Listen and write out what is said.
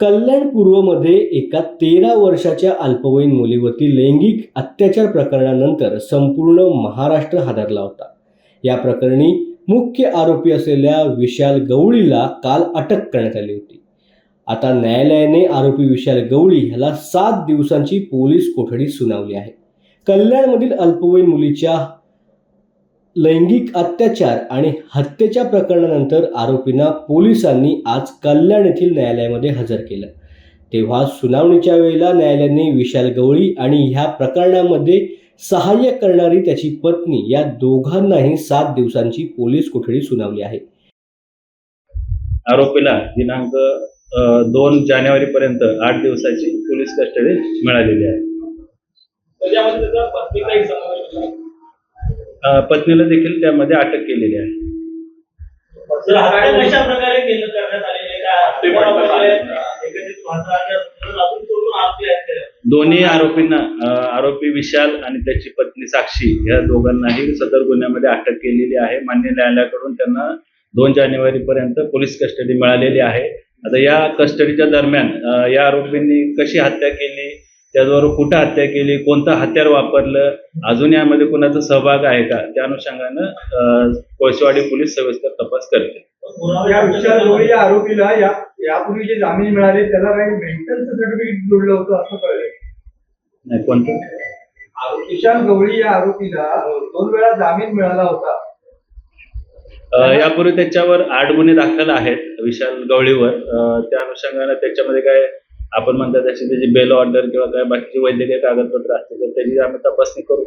कल्याण पूर्वमध्ये एका तेरा वर्षाच्या अल्पवयीन मुलीवरती लैंगिक अत्याचार प्रकरणानंतर संपूर्ण महाराष्ट्र हादरला होता. या प्रकरणी मुख्य आरोपी असलेल्या विशाल गवळीला काल अटक करण्यात आली होती. आता न्यायालयाने आरोपी विशाल गवळी ह्याला सात दिवसांची पोलीस कोठडी सुनावली आहे. कल्याणमधील अल्पवयीन मुलीच्या लैंगिक अत्याचार आणि हत्येच्या प्रकरणानंतर आरोपींना पोलिसांनी आज कल्याण येथील न्यायालयामध्ये हजर केलं. तेव्हा सुनावणीच्या वेळेला न्यायालयाने विशाल गवळी आणि ह्या प्रकरणामध्ये सहाय्य करणारी त्याची पत्नी या दोघांनाही सात दिवसांची पोलीस कोठडी सुनावली आहे. आरोपीला दिनांक दोन जानेवारी पर्यंत आठ दिवसाची पोलीस कस्टडी मिळालेली आहे त्याच्यामध्ये त्याचा पत्रिकाही समावेश आहे. अ, पत्नीला देखील त्यामध्ये अटक केलेली आहे. दोन्ही आरोपींना आरोपी विशाल आणि त्याची पत्नी साक्षी या दोघांनाही सदर गुन्ह्यामध्ये अटक केलेली आहे. मान्य न्यायालयाकडून त्यांना दोन जानेवारी पर्यंत पोलीस कस्टडी मिळालेली आहे. आता या कस्टडीच्या दरम्यान या आरोपींनी कशी हत्या केली? त्याचबरोबर कुठं हत्या केली कोणतं हत्यार वापरलं अजून यामध्ये कोणाचा सहभाग आहे का? त्या अनुषंगानं कोळसेवाडी पोलीस सविस्तर तपास करते या आरोपीला या यापूर्वी जे जामीन मिळाले त्याला काही मेंटल सर्टिफिकेट जोडलं होतं असं कळलं. नाही कोणतं? विशाल गवळी या आरोपीला दोन वेळा जामीन मिळाला होता. यापूर्वी त्याच्यावर आठ गुन्हे दाखल आहेत विशाल गवळीवर. त्या अनुषंगानं त्याच्यामध्ये काय आपण म्हणतात तशी त्याची बेल ऑर्डर किंवा काय बाकीची वैद्यकीय कागदपत्र असतील तर त्याची आम्ही तपासणी करू.